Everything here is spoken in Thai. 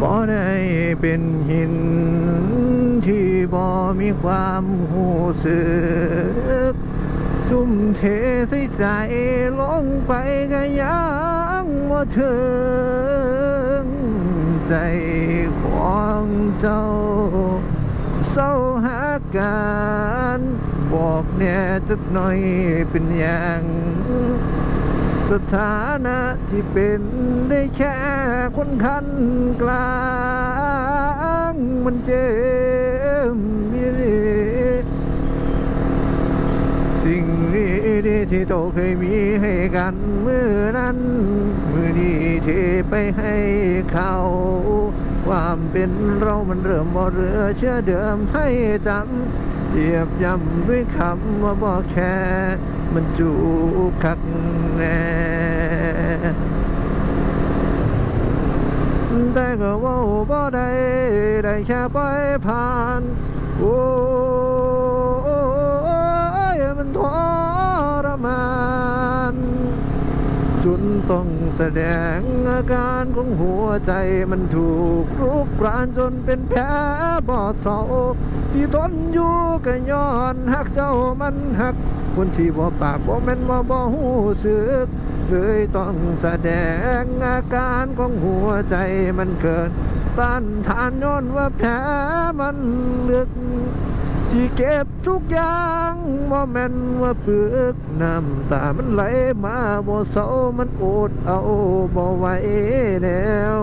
บ่ได้เป็นหิน ที่บ่มีความหูสึกทุ่มเทใส่ใจลงไปก็ยังว่าถึงใจของเจ้าเศร้าหาการ บอกแน่จักหน่อยเป็นอย่าง สถานะที่เป็นได้แค่คนคันกลาง มันเจ็บมีสิ่งดีๆที่โตเคยมีให้กันเมื่อนั้นมือดีที่ไปให้เขาความเป็นเรามันเริ่มบ่เรือเชื่อเดิมให้จำเหยียบย่ำด้วยคำว่าบ่แค่ มันจูบคักแน่ แต่ก็เว่าบ่ได้ได้แค่ไปผ่าน โอ้ นต้องแสดงอาการของหัวใจมันถูกรุกรานจนเป็นแผลบอดเศร้าที่ทนอยู่ก็ย้อนหักเจ้ามันหัก คนที่บ่ปากบ่แม่นว่าบ่หูสึกเลยต้องแสดงอาการของหัวใจมันเกินต้านทานย้อนว่าแผลมันลึก ที่เก็บทุกอย่างว่าแม่นว่าเปลือกน้ำตามันไหลมาบ่เศร้ามันอดเอาบ่ไหวแล้ว